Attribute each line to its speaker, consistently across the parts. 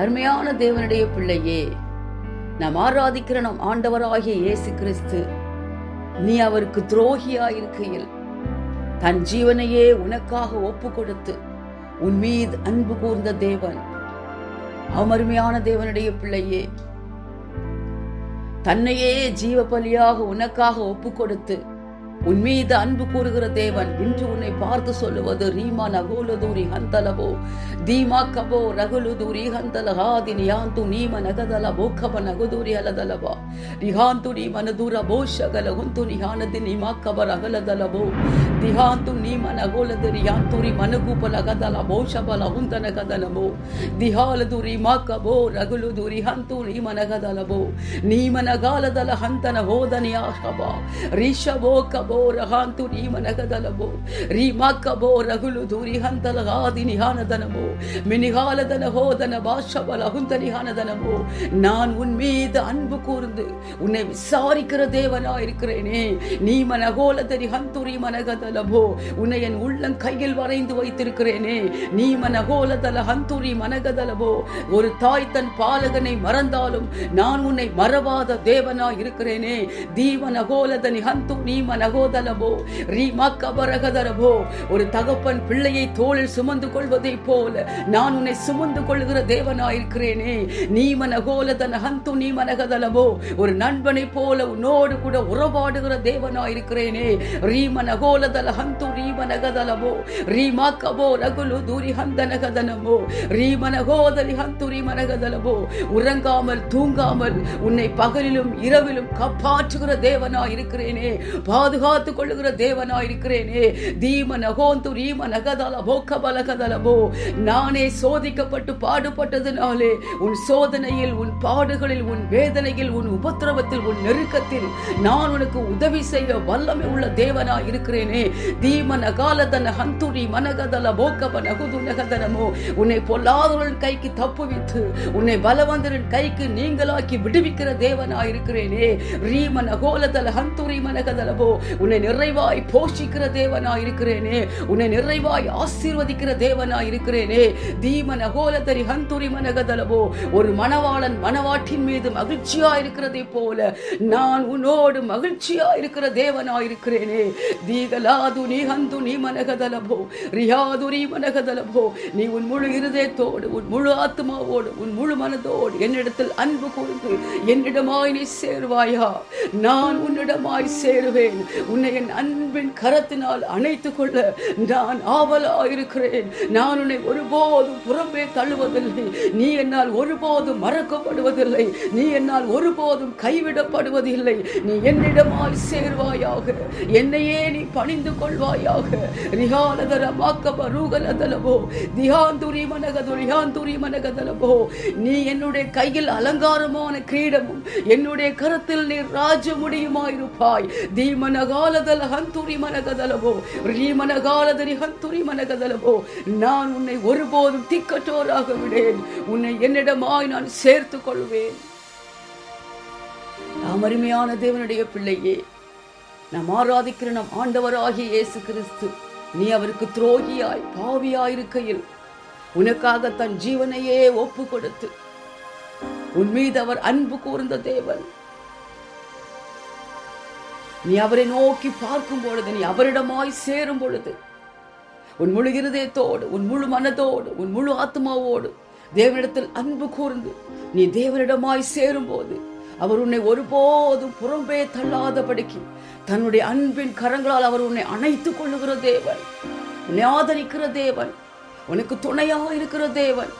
Speaker 1: அருமையான தேவனுடைய பிள்ளையே நாம் ஆராதிக்கிற நம் ஆண்டவராகிய இயேசு கிறிஸ்து நீ அவருக்கு துரோகியாயிருக்கையில் தன் ஜீவனையே உனக்காக ஒப்பு கொடுத்து உன் மீது அன்பு கூர்ந்த தேவன் அமருமையான தேவனுடைய பிள்ளையே தன்னையே ஜீவ பலியாக உனக்காக ஒப்பு கொடுத்து உன் மீது அன்பு கூறுகிற தேவன் இன்று உன்னை பார்த்து சொல்லுவது ரீமா நகோலதூரி ஹந்தலவோ தீமா கபோ ரகுலுதூரி ஹந்தல ஹாதி நியாந்து நீம நகதல போக்கப நகுதூரி அலதலவா ரிஹாந்து நீ மனதூர போ ஷகல குந்து நிஹானதி நிமா கபர் அகலதலவோ திஹாந்து நீ மனகோலது ரியாந்தூரி மனகூப லகதல போ ஷபல நகதலவோ திஹாலதுரி மா கபோ ரகுலுதூரி ஹந்து நீ மனகதலவோ நீ மனகாலதல ஹந்தன ஹோதனியா கபா ரிஷபோ கப ಕಬೋ ರಹಾಂತು ನೀ ಮನಗದಲವೋ ರಿಮಾಕಬೋ ರಗುಲುದು ರಿಹಂತಲ ಗಾದಿ ನಿಹಾನದನವೋ மினிகாலதன ஹோதன பாஷபல அகுந்தனிகானதனமோ நான் உன் மீது அன்பு கூர்ந்து உன்னை விசாரிக்கிற தேவனா இருக்கிறேனே நீ மனகோலதரி ஹந்துரி மனகதலபோ உன்னை என் உள்ளம் கையில் வரைந்து வைத்திருக்கிறேனே நீ மனகோலதல ஹந்துரி மனகதலபோ ஒரு தாய் தன் பாலகனை மறந்தாலும் நான் உன்னை மறவாத தேவனா இருக்கிறேனே தீமனகோலதனி ஹந்து நீ மனகோதலபோ ரீ மக்கபரகதரபோ ஒரு தகப்பன் பிள்ளையை தோளில் சுமந்து கொள்வதை போல நான் உன்னை சுமந்து கொள்கிற தேவனாயிருக்கிறேனே. நீ மனகோலதன ஹந்து நீமனகதலபோ ஒரு நண்பனை போல உன்னோடு கூட உறவாடுகிற தேவனாயிருக்கிறேனே. ரீ மனகோலதல ஹந்து ரீ மனகதலமோ ரீ ரகுலு தூரி ஹந்தனகதனமோ ரீ மனகோதரி ஹந்து ரீ உறங்காமல் தூங்காமல் உன்னை பகலிலும் இரவிலும் காப்பாற்றுகிற தேவனாயிருக்கிறேனே. பாதுகா காத்து கொள்ளுகிற தேவனாயிருக்கிறேனே. தீம நகோந்து ரீம நகதல போக்க பலகதலமோ. நானே சோதிக்கப்பட்டு பாடுபட்டதினாலே உன் சோதனையில் உன் பாடுகளில் உன் வேதனையில் உன் உபத்திரவத்தில் உன் நெருக்கத்தில் நான் உனக்கு உதவி செய்ய வல்லமை உள்ள தேவனா இருக்கிறேனே தீமன காலதன ஹந்துரி மனகதல போக்கப நகுது நகதனமோ உன்னை பொல்லாதவர்கள் கைக்கு தப்புவித்து உன்னை பலவந்தரின் கைக்கு நீங்களாக்கி விடுவிக்கிற தேவனா இருக்கிறேனே ரீமன கோலதல ஹந்துரி மனகதலபோ உன்னை நிறைவாய் போஷிக்கிற தேவனா இருக்கிறேனே. உன்னை நிறைவாய் ஆசீர்வதிக்கிற தேவனா இருக்கிறேனே. தீமன கோலத்தரி ஹந்துரி மனகதலவோ ஒரு மணவாளன் மணவாட்டின் மீது மகிழ்ச்சியா இருக்கிறதை போல நான் உன்னோடு மகிழ்ச்சியா இருக்கிற தேவனா இருக்கிறேனே. தீகலாது நீ ஹந்து நீ மனகதலபோ ரியாது நீ மனகதலபோ நீ உன் முழு இருதயத்தோடு உன் முழு ஆத்மாவோடு உன் முழு மனதோடு என்னிடத்தில் அன்பு கூர்ந்து என்னிடமாய் நீ சேருவாயா? நான் உன்னிடமாய் சேருவேன். உன்னை என் அன்பின் கரத்தினால் அணைத்து கொள்ள நான் ஆவலாயிருக்கிறேன். நான் உன்னை ஒருபோதும் புறம்பே தள்ளுவதில்லை. நீ என்னால் ஒருபோதும் மறக்கப்படுவதில்லை. நீ என்னால் ஒருபோதும் கைவிடப்படுவதில்லை. நீ என்னிடமாய் சேர்வாயாக. என்னையே நீ பணிந்து கொள்வாயாக. ரிஹாலதர மாக்கப ரூகலதலவோ திஹாந்துரி மனகது ரிஹாந்துரி மனகதலவோ நீ என்னுடைய கையில் அலங்காரமான கிரீடமும் என்னுடைய கரத்தில் நீ ராஜ முடியுமாயிருப்பாய் தீமனகாலதல ஹந்துரி மனகதலவோ? ரீமனகாலதரி ஹந்துரி மனகதலவோ? நான் உன்னை ஒருபோதும் திக்கற்றோராக விடேன். உன்னை என்னிடமாய் நான் சேர்த்துக் கொள்வேன். நாம் அருமையான தேவனுடைய பிள்ளையே நாம் ஆராதிக்கிற நம் ஆண்டவராகிய இயேசு கிறிஸ்து நீ அவருக்கு துரோகியாய் பாவியாயிருக்கையில் உனக்காக தன் ஜீவனையே ஒப்பு கொடுத்து உன் மீது அவர் அன்பு கூர்ந்த தேவன். நீ அவரை நோக்கி பார்க்கும் பொழுது நீ அவரிடமாய் சேரும் பொழுது உன் முழு இருதயத்தோடு உன் முழு மனதோடு உன் முழு ஆத்மாவோடு தேவனிடத்தில் அன்பு கூர்ந்து நீ தேவனிடமாய் சேரும் போது அவர் உன்னை ஒருபோதும் புறம்பே தள்ளாதபடிக்கு தன்னுடைய அன்பின் கரங்களால் அவர் உன்னை அணைத்துக் கொள்ளுகிற தேவன் உன்னை ஆதரிக்கிற தேவன் உனக்கு துணையாக இருக்கிற தேவன்.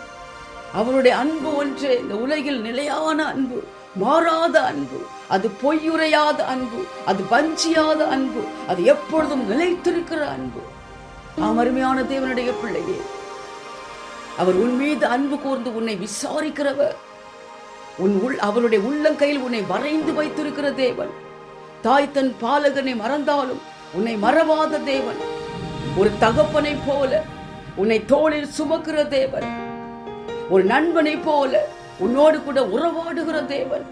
Speaker 1: அவருடைய அன்பு ஒன்றே இந்த உலகில் நிலையான அன்பு. மாறாத அன்பு அது பொய்யுரையாத அன்பு அது பஞ்சியாத அன்பு அது எப்பொழுதும் நிலைத்திருக்கிற அன்பு. ஆம் அருமையான தேவனுடைய பிள்ளையே அவர் உன் மீது அன்பு கூர்ந்து உன்னை விசாரிக்கிறவர். உன் உள் அவருடைய உள்ளங்கையில் உன்னை வரைந்து வைத்திருக்கிற தேவன். தாய் தன் பாலகனை மறந்தாலும் உன்னை மறவாத தேவன். ஒரு தகப்பனை போல உன்னை தோளில் சுமக்கிற தேவன். ஒரு நண்பனை போல உன்னோடு கூட உறவாடுகிற தேவன்.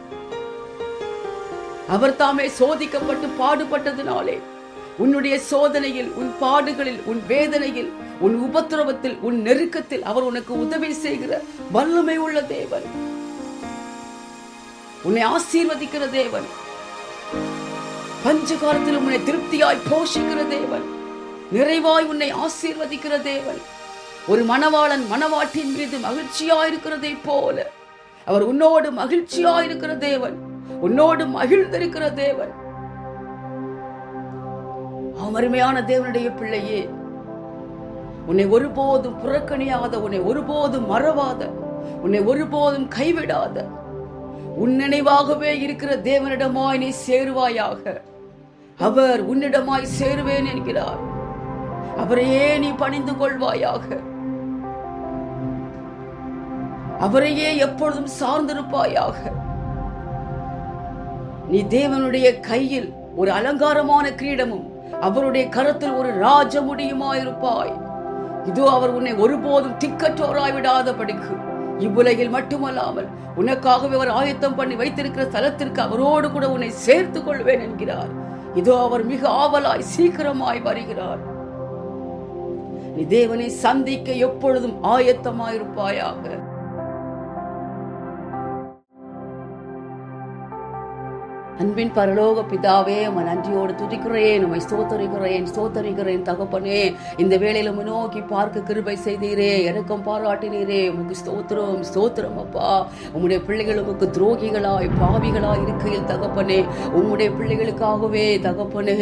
Speaker 1: அவர் தாமே சோதிக்கப்பட்டு பாடுபட்டதினாலே உன்னுடைய சோதனையில் உன் பாடுகளில் உன் வேதனையில் உன் உபத்திரவத்தில் உன் நெருக்கத்தில் அவர் உனக்கு உதவி செய்கிற வல்லமை உள்ள தேவன். உன்னை ஆசீர்வதிக்கிற தேவன். பஞ்ச காலத்தில் உன்னை திருப்தியாய் போஷிக்கிற தேவன். நிறைவாய் உன்னை ஆசீர்வதிக்கிற தேவன். ஒரு மணவாளன் மணவாட்டின் மீது மகிழ்ச்சியாயிருக்கிறதை போல அவர் உன்னோடு மகிழ்ச்சியாயிருக்கிற தேவன். உன்னோடு மகிழ்ந்திருக்கிற தேவன். அருமையான தேவனுடைய பிள்ளையே உன்னை ஒருபோதும் புறக்கணியாத உன்னை ஒருபோதும் மறவாத உன்னை ஒருபோதும் கைவிடாத உன் நினைவாகவே இருக்கிற தேவனிடமாய் நீ சேருவாயாக. அவர் உன்னிடமாய் சேருவேன் என்கிறார். அவரையே நீ பணிந்து கொள்வாயாக. அவரையே எப்பொழுதும் சார்ந்திருப்பாயாக. நீ தேவனுடைய கையில் ஒரு அலங்காரமான கிரீடமும் அவருடைய கரத்தில் ஒரு ராஜ முடியுமாயிருப்பாய் இதோ அவர் உன்னை ஒருபோதும் திக்கற்றோராய் விடாதபடிக்கு இவ்வுலகில் மட்டுமல்லாமல் உனக்காகவே அவர் ஆயத்தம் பண்ணி வைத்திருக்கிற ஸ்தலத்திற்கு அவரோடு கூட உன்னை சேர்த்துக் கொள்வேன் என்கிறார். இதோ அவர் மிக ஆவலாய் சீக்கிரமாய் வருகிறார். நீ தேவனை சந்திக்க எப்பொழுதும் ஆயத்தமாயிருப்பாயாக. அன்பின் பரலோக பிதாவே உம்மை நன்றியோடு துதிக்கிறேன் உமை ஸ்தோத்தரிக்கிறேன் ஸ்தோத்தரிக்கிறேன் தகப்பனே. இந்த வேலையில உம்மை நோக்கி பார்க்க கிருபை செய்தீரே எனக்கும் பாராட்டினீரே. உமக்கு ஸ்தோத்திரம் ஸ்தோத்திரம் அப்பா. உம்முடைய பிள்ளைகள் உமக்கு துரோகிகளாய் பாவிகளாய் இருக்கையில் தகப்பனே. உம்முடைய பிள்ளைகளுக்காகவே தகப்பனே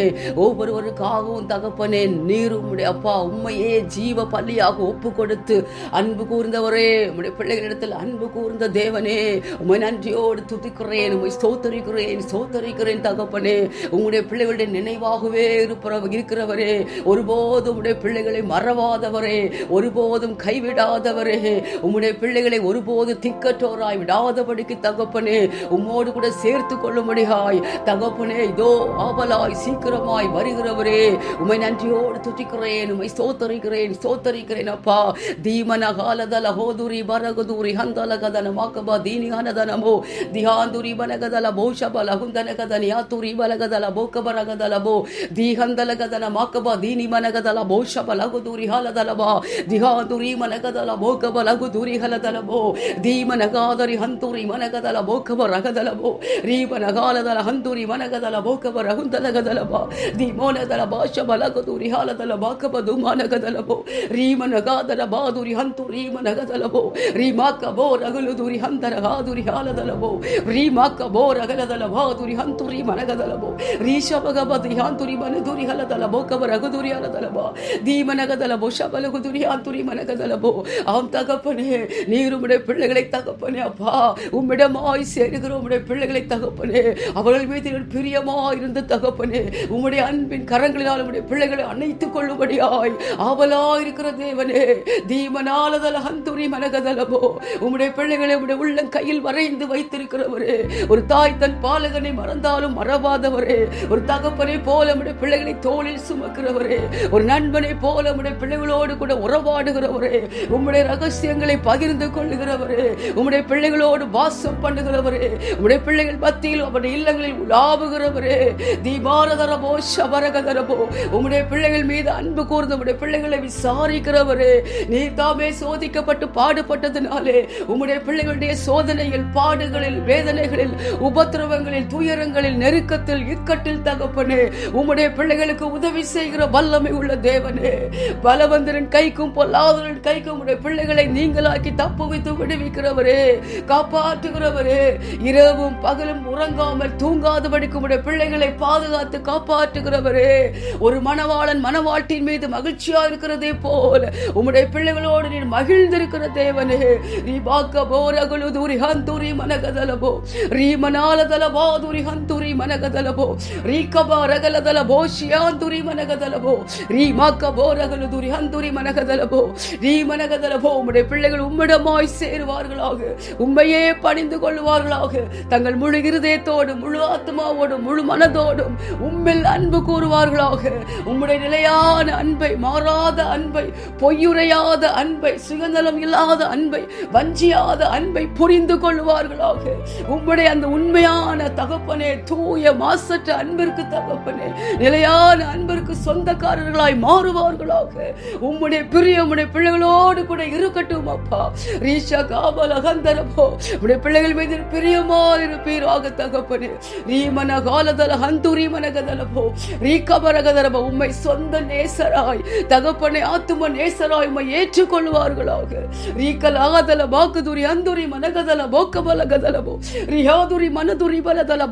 Speaker 1: ஒவ்வொருவருக்காகவும் தகப்பனே நீர் உம்முடைய அப்பா உண்மையே ஜீவ பள்ளியாக ஒப்பு கொடுத்து அன்பு கூர்ந்தவரே. உம்முடைய பிள்ளைகளிடத்தில் அன்பு கூர்ந்த தேவனே உமை நன்றியோடு துதிக்கிறேன் உமை ஸ்தோத்தரிக்கிறேன் ஸ்தோத்தரிக்கிறேன் தகப்பனே. உங்களுடைய பிள்ளைகளுடைய நினைவாகவே இருக்கிற இருக்கிறவரே. ஒருபோதும் உங்களுடைய பிள்ளைகளை மறவாதவரே. ஒருபோதும் கைவிடாதவரே. உங்களுடைய பிள்ளைகளை ஒருபோது திக்கற்றோராய் விடாதபடிக்கு தகப்பனே உம்மோடு கூட சேர்த்து கொள்ளும்படியாய். தகப்பனே இதோ ஆவலாய் சீக்கிரமாய் வருகிறவரே. உமை நன்றியோடு துதிக்கிறேன் உமை ஸ்தோத்தரிக்கிறேன் ஸ்தோத்தரிக்கிறேன் அப்பா. தீமன காலதல ஹோதுரி பரகுதுரி ஹந்தல கதன மாக்கபா தீனியானதனமோ தியாந்துரி பனகதல போஷபல ಹುಂದನಗದನ ಯಾತುರಿ ಬಲಗದಲ ಬೋಕಬರಗದಲ ಬೋ ದೀಹಂದಲಗದನ ಮಾಕಬ ದೀನಿ ಮನಗದಲ ಬಹುಶಬಲ ಗುದೂರಿ ಹಲದಲ ಬಾ ದಿಹಾದುರಿ ಮನಗದಲ ಬೋಕಬ ಗುದೂರಿ ಹಲದಲ ಬೋ ದೀಮನಗಾದರಿ ಹಂತುರಿ ಮನಗದಲ ಬೋಕಬ ರಗದಲ ಬೋ ರೀಮನಗಾಲದಲ ಹಂತುರಿ ಮನಗದಲ ಬೋಕಬ ರಹುಂದಲಗದಲ ಬಾ ಧೀಮೋನದಲ ಭಾಷಬಲ ಗುದೂರಿ ಹಾಲದಲ ಬಾಕಬ ದುಮಾನಗದಲ ಬೋ ರೀಮನಗಾದಲ ಬಾದುರಿ ಹಂತು ರೀಮನಗದಲ ಬೋ ರೀಮಾಕ ಬೋ ರಗಲು ದುರಿ ಹಂತರ ಹಾದುರಿ ಹಾಲದಲ ಬೋ ರೀಮಾಕ ಬೋ ರಗಲದಲ ಬಾದುರಿ ಹಂತುರಿ ಮನಗದಲ ಬೋ ರೀಶಬಗಬ ದಿಹಾಂತುರಿ ಮನದುರಿ ಹಲದಲ ಬೋ ಕಬ ರಗುದುರಿ ಹಲದಲ ಬಾ தீமனகதல போ ஷபலகுதுரி ஆந்துரி மனகதல போ ஆம் தகப்பனே நீர் உம்முடைய பிள்ளைகளை தகப்பனே அப்பா உம்மிடமாய் சேருகிற உம்முடைய பிள்ளைகளை தகப்பனே அவர்கள் மீது நீர் பிரியமாய் இருந்த தகப்பனே உம்முடைய அன்பின் கரங்களினால் உம்முடைய பிள்ளைகளை அணைத்துக் கொள்ளும்படியாய் ஆவலாய் இருக்கிற தேவனே தீமனாலதல ஹந்துரி மனகதலபோ உம்முடைய பிள்ளைகளை உம்முடைய உள்ளம் கையில் வரைந்து வைத்திருக்கிறவரே ஒரு தாய் தன் பாலகனை மறந்தாலும் மறவாதவரே. ஒரு தகப்பனை போல உம்முடைய பிள்ளைகளை தோளில் சுமக்கிறவரே. ஒரு நண்பனை போல உம்முடைய பிள்ளைகளோடு கூட உறவாடுகிறவரே. உம்முடைய ரகசியங்களை பகிர்ந்து கொள்ளுகிறவரே. உம்முடைய பிள்ளைகளோடு வாசம் பண்ணுகிறவரே. உம்முடைய பிள்ளைகள் மத்தியில் அவருடைய இல்லங்களில் உலாவுகிறவரே. தீபாரதரபோ சபரகதரபோ உம்முடைய பிள்ளைகள் மீது அன்பு கூர்ந்து உம்முடைய பிள்ளைகளை விசாரிக்கிறவரே. நீ தாமே சோதிக்கப்பட்டு பாடுபட்டதினாலே உம்முடைய பிள்ளைகளுடைய சோதனையில் பாடுகளில் வேதனைகளில் உபத்திரவங்களில் துயரங்களில் நெருக்கத்தில் இக்கட்டில் தகப்பனே உம்முடைய பிள்ளைகளுக்கு உதவி செய்கிற வல்லமை உள்ள தேவனே. பலவந்தரின் கைக்கும் பொல்லாதரின் கைக்கும் உடைய பிள்ளைகளை நீங்களாக்கி தப்புவித்து விடுவிக்கிறவரே காப்பாற்றுகிறவரே. இரவும் பகலும் உறங்காமல் தூங்காதபடிக்கு உடைய பிள்ளைகளை பாதுகாத்து காப்பாற்றுகிறவரே. ஒரு மணவாளன் மணவாட்டின் மீது மகிழ்ச்சியா இருக்கிறதே போல உம்முடைய பிள்ளைகளோடு நீ மகிழ்ந்திருக்கிற தேவனே. நீ பாக்க போரகுலு தூரி ஹந்தூரி மனகதலபோ ரீ துரி ஹந்துரி மனகதலபோ. ரீ கபா ரகலதலபோ ஷியாந்துரி மனகதலபோ. ரீ மாக்க போரகுலு துரி ஹந்துரி மனகதலபோ. ரீ மனகதலபோ உம்முடைய பிள்ளைகள் உம்மிடமாய் சேருவார்களாக. உண்மையே பணிந்து கொள்வார்களாக. தங்கள் முழு இருதயத்தோடும் முழு ஆத்மாவோடும் முழு மனதோடும் உம்மில் அன்பு கூறுவார்களாக. உம்முடைய நிலையான அன்பை மாறாத அன்பை பொய்யுரையாத அன்பை சுயநலம் இல்லாத அன்பை வஞ்சியாத அன்பை புரிந்து கொள்வார்களாக. உம்முடைய அந்த உண்மையான தகவல் தகப்பனே தூய மாசற்ற அன்பிற்கு தகப்பனே நிலையான அன்பிற்கு சொந்தக்காரர்களாய் மாறுவார்களாக. உம்முடைய பிரிய உம்முடைய பிள்ளைகளோடு கூட இருக்கட்டும் அப்பா. ரீஷா காபல் கந்தரபோ உடைய பிள்ளைகள் மீது பிரியமா இருப்பீராக தகப்பனே. ரீமன காலதல ஹந்துரி மனகதலபோ ரீகபரகதலபோ உம்மை சொந்த நேசராய் தகப்பனை ஆத்தும நேசராய் உம்மை ஏற்றுக்கொள்வார்களாக. ரீகல் ஆகதல பாக்குதுரி அந்துரி மனகதல போக்கபல கதலபோ ரியாதுரி மனதுரி பலதல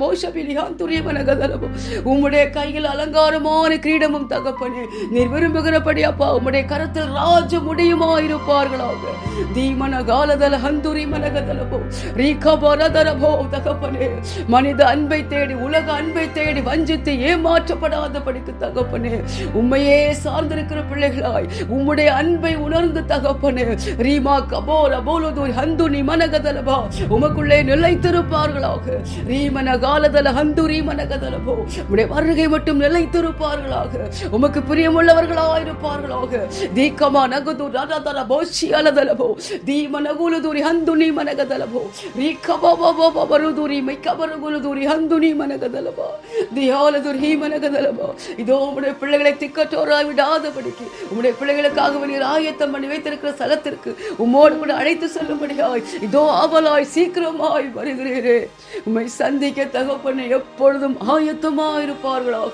Speaker 1: உம்முடைய கையில் அலங்காரமான கிரீடமும் தகப்பனே நீர் விரும்புகிறபடி அப்பா உம்முடைய கரத்தில் ராஜ முடியுமா இருப்பார்களாக தீமன காலதல ஹந்துரி மனகதலபோ ரீகபரதரபோ தகப்பனே மனித அன்பை தேடி உலக அன்பை தேடி வஞ்சித்து ஏமாற்றப்படாத படிக்கு தகப்பனே. உண்மையே சார்ந்திருக்கிற பிள்ளைகளாய் உம்முடைய அன்பை உணர்ந்து தகப்பனே. ரீமா கபோல போலது ஹந்துனி மனகதலபா. உமக்குள்ளே நிலைத்திருப்பார்களாக. ரீமன காலதல ஹந்துரி மனகதலபோ உடைய வருகை மட்டும் நிலைத்திருப்பார்களாக. உமக்கு பிரியமுள்ளவர்களாயிருப்பார்களாக தீக்கமா நகுது ரததல போஷி அலதலபோ தீம நகுலுதுரி ஹந்துனி மனகதலபோ ரீக்கபபபபருதுரி மைக்கபரகுலுதுரி ஹந்துனி மனகதலபா தியாலதுர் ஹீ மனகதலபா இதோ உடைய பிள்ளைகளை திக்கற்றோராய் விடாதபடிக்கு. உடைய பிள்ளைகளுக்காக நீர் ஆயத்தம் பண்ணி வைத்திருக்கிற ஸ்தலத்திற்கு உம்மோடு கூட அழைத்து செல்லும்படியாய். இதோ ஆவலாய் சீக்கிரமாய் வருகிறீரே. உம்மை சந்திக்க தகப்பனை எப்பொழுதும் ஆயத்தமாக இருப்பார்களாக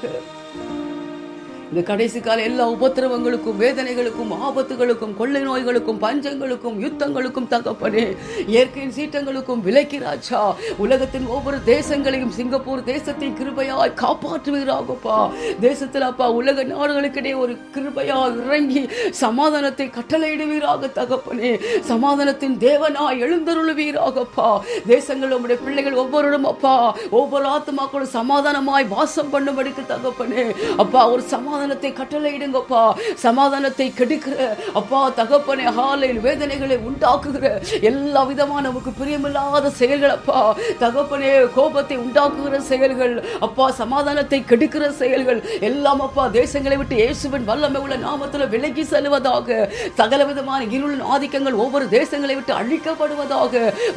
Speaker 1: இந்த கடைசி கால எல்லா உபத்திரவங்களுக்கும் வேதனைகளுக்கும் ஆபத்துகளுக்கும் கொள்ளை நோய்களுக்கும் பஞ்சங்களுக்கும் யுத்தங்களுக்கும் தகப்பனே இயற்கையின் சீற்றங்களுக்கும் விலக்கி ராஜா. உலகத்தின் ஒவ்வொரு தேசங்களையும் சிங்கப்பூர் தேசத்தின் கிருபையாய் காப்பாற்றுவீராகப்பா. தேசத்தில் அப்பா உலக நாடுகளுக்கிடையே ஒரு கிருபையாய் இறங்கி சமாதானத்தை கட்டளையிடுவீராக தகப்பனே. சமாதானத்தின் தேவனாய் எழுந்தருளுவீராகப்பா. தேசங்கள் உங்களுடைய பிள்ளைகள் ஒவ்வொருடும் அப்பா ஒவ்வொரு ஆத்மாக்களும் சமாதானமாய் வாசம் பண்ணும்படிக்கு தகப்பனே. அப்பா ஒரு சமாதானத்தை கட்டளையிடுங்கப்பா. சமாதானத்தை கெடுக்கிற. அப்பா தகப்பனே ஹாலையில் வேதனைகளை உண்டாக்குகிற. எல்லா விதமான நமக்கு பிரியமில்லாத செயல்கள் அப்பா தகப்பனே கோபத்தை உண்டாக்குகிற செயல்கள். அப்பா சமாதானத்தை கெடுக்கிற செயல்கள். எல்லாம் அப்பா தேசங்களை விட்டு இயேசுவின் வல்லமை உள்ள நாமத்தில் விலகி செல்வதாக. சகல விதமான இருளின் ஆதிக்கங்கள் ஒவ்வொரு தேசங்களை விட்டு அழிக்கப்படுவதாக.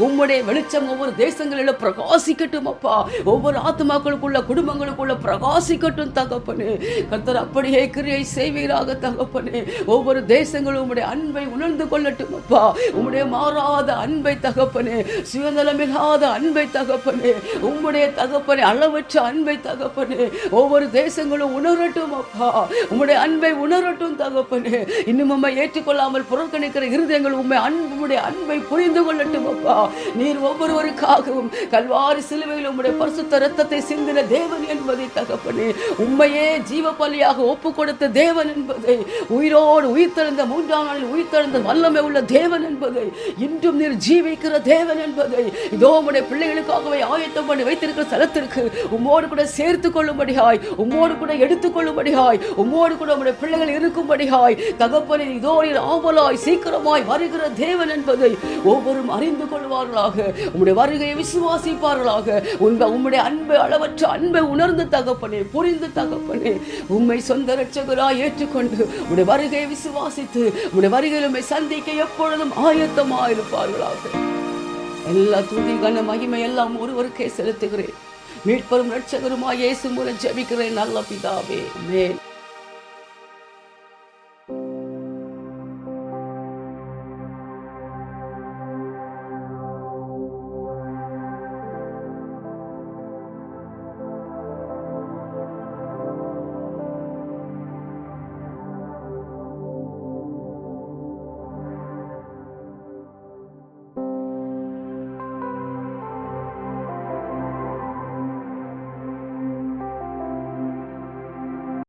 Speaker 1: உம்முடைய வெளிச்சம் ஒவ்வொரு தேசங்களில் பிரகாசிக்கட்டும் அப்பா ஒவ்வொரு ஆத்மாக்களுக்குள்ள குடும்பங்களுக்குள்ள பிரகாசிக்கட்டும் தகப்பனே. கத்தர் அப்படியே கிரியை செய்வீராக தகப்பனே. ஒவ்வொரு தேசங்களும் உம்முடைய அன்பை உணர்ந்து கொள்ளட்டும் அப்பா. உம்முடைய மாறாத அன்பை தகப்பனே. சுயநலமில்லாத அன்பை தகப்பனே. உம்முடைய தகப்பனே அளவற்ற அன்பை தகப்பனே. ஒவ்வொரு தேசங்களும் உணரட்டும் அப்பா. உம்முடைய அன்பை உணரட்டும் தகப்பனே. இன்னும் உண்மை ஏற்றுக்கொள்ளாமல் புறக்கணிக்கிற இருதயங்கள் உண்மை அன்புடைய அன்பை புரிந்து கொள்ளட்டும் அப்பா. நீர் ஒவ்வொருவருக்காகவும் கல்வாரி சிலுவையில் உம்முடைய பரிசுத்த ரத்தத்தை சிந்தின தேவன் என்பதை தகப்பனே. உண்மையே ஜீவ பலியாக ஒப்பு கொடுத்த தேவன் என்பதை உயிரோடு உயிர்த்தெழுந்த மூன்றாம் நாளில் உயிர்த்தெழுந்த வல்லமை உள்ள தேவன் என்பதை இன்றும் நீர் ஜீவிக்கிற தேவன் என்பதை இதோ உடைய பிள்ளைகளுக்காகவே ஆயத்தம் பண்ணி வைத்திருக்கிற ஸ்தலத்திற்கு உம்மோடு கூட சேர்த்து கொள்ளும்படியாய் உம்மோடு கூட எடுத்துக்கொள்ளும்படியாய் உம்மோடு கூட உடைய பிள்ளைகள் இருக்கும்படியாய் தகப்பனை இதோ நீர் ஆவலாய் சீக்கிரமாய் வருகிற தேவன் என்பதை ஒவ்வொரும் அறிந்து கொள்வார்களாக உம்முடைய வருகையை விசுவாசிப்பார்களாக உண்மை உம்முடைய அன்பை அளவற்ற அன்பை உணர்ந்து தகப்பனே புரிந்து தகப்பனே உண்மை சொந்த ரட்சகராய் ஏற்றுக்கொண்டு உடைய வருகையை விசுவாசித்து உடைய வருகையில் சந்திக்க எப்பொழுதும் ஆயத்தமாக இருப்பார்களாக எல்லா துதி கன மகிமை எல்லாம் ஒருவருக்கே செலுத்துகிறேன். மீட்பரும் ரட்சகருமாய் இயேசு மூலம் ஜெபிக்கிறேன் நல்ல பிதாவே. மேல்